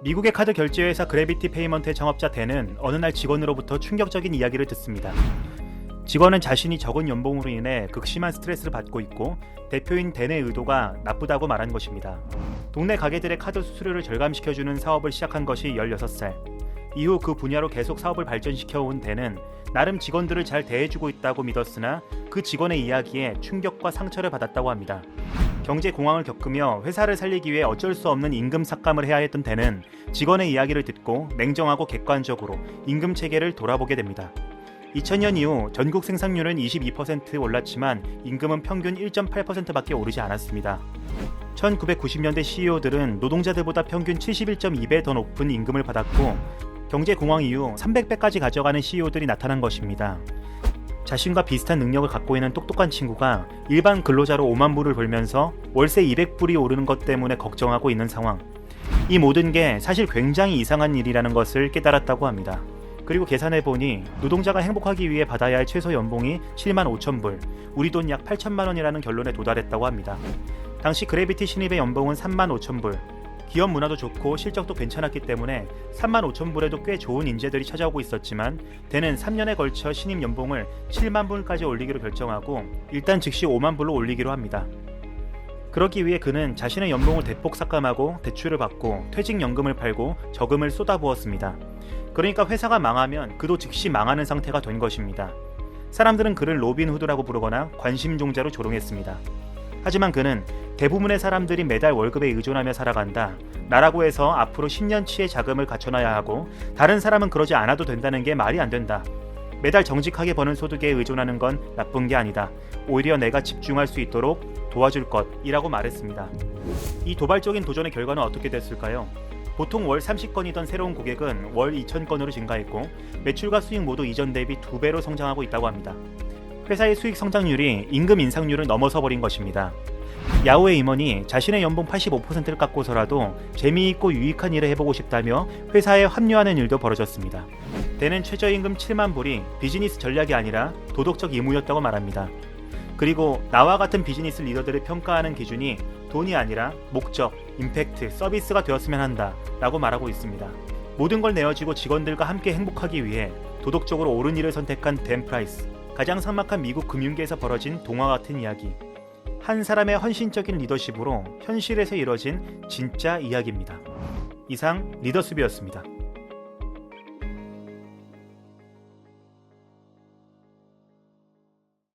미국의 카드 결제 회사 그래비티 페이먼트의 창업자 댄은 어느 날 직원으로부터 충격적인 이야기를 듣습니다. 직원은 자신이 적은 연봉으로 인해 극심한 스트레스를 받고 있고 대표인 댄의 의도가 나쁘다고 말한 것입니다. 동네 가게들의 카드 수수료를 절감시켜주는 사업을 시작한 것이 16살. 이후 그 분야로 계속 사업을 발전시켜 온 댄은 나름 직원들을 잘 대해주고 있다고 믿었으나 그 직원의 이야기에 충격과 상처를 받았다고 합니다. 경제 공황을 겪으며 회사를 살리기 위해 어쩔 수 없는 임금 삭감을 해야 했던 댄은 직원의 이야기를 듣고 냉정하고 객관적으로 임금 체계를 돌아보게 됩니다. 2000년 이후 전국 생산률은 22% 올랐지만 임금은 평균 1.8%밖에 오르지 않았습니다. 1990년대 CEO들은 노동자들보다 평균 71.2배 더 높은 임금을 받았고 경제 공황 이후 300배까지 가져가는 CEO들이 나타난 것입니다. 자신과 비슷한 능력을 갖고 있는 똑똑한 친구가 일반 근로자로 5만 불을 벌면서 월세 200불이 오르는 것 때문에 걱정하고 있는 상황. 이 모든 게 사실 굉장히 이상한 일이라는 것을 깨달았다고 합니다. 그리고 계산해 보니 노동자가 행복하기 위해 받아야 할 최소 연봉이 7만 5천 불, 우리 돈 약 8천만 원이라는 결론에 도달했다고 합니다. 당시 그래비티 신입의 연봉은 3만 5천 불. 기업 문화도 좋고 실적도 괜찮았기 때문에 3만 5천 불에도 꽤 좋은 인재들이 찾아오고 있었지만 대는 3년에 걸쳐 신입 연봉을 7만 불까지 올리기로 결정하고 일단 즉시 5만 불로 올리기로 합니다. 그러기 위해 그는 자신의 연봉을 대폭 삭감하고 대출을 받고 퇴직연금을 팔고 저금을 쏟아부었습니다. 그러니까 회사가 망하면 그도 즉시 망하는 상태가 된 것입니다. 사람들은 그를 로빈 후드라고 부르거나 관심종자로 조롱했습니다. 하지만 그는 대부분의 사람들이 매달 월급에 의존하며 살아간다. 나라고 해서 앞으로 10년치의 자금을 갖춰놔야 하고 다른 사람은 그러지 않아도 된다는 게 말이 안 된다. 매달 정직하게 버는 소득에 의존하는 건 나쁜 게 아니다. 오히려 내가 집중할 수 있도록 도와줄 것이라고 말했습니다. 이 도발적인 도전의 결과는 어떻게 됐을까요? 보통 월 30건이던 새로운 고객은 월 2,000건으로 증가했고 매출과 수익 모두 이전 대비 2배로 성장하고 있다고 합니다. 회사의 수익 성장률이 임금 인상률을 넘어서 버린 것입니다. 야후의 임원이 자신의 연봉 85%를 깎고서라도 재미있고 유익한 일을 해보고 싶다며 회사에 합류하는 일도 벌어졌습니다. 때는 최저임금 7만 불이 비즈니스 전략이 아니라 도덕적 의무였다고 말합니다. 그리고 나와 같은 비즈니스 리더들을 평가하는 기준이 돈이 아니라 목적, 임팩트, 서비스가 되었으면 한다 라고 말하고 있습니다. 모든 걸 내어지고 직원들과 함께 행복하기 위해 도덕적으로 옳은 일을 선택한 댄 프라이스. 가장 삭막한 미국 금융계에서 벌어진 동화 같은 이야기. 한 사람의 헌신적인 리더십으로 현실에서 이뤄진 진짜 이야기입니다. 이상 리더스비였습니다.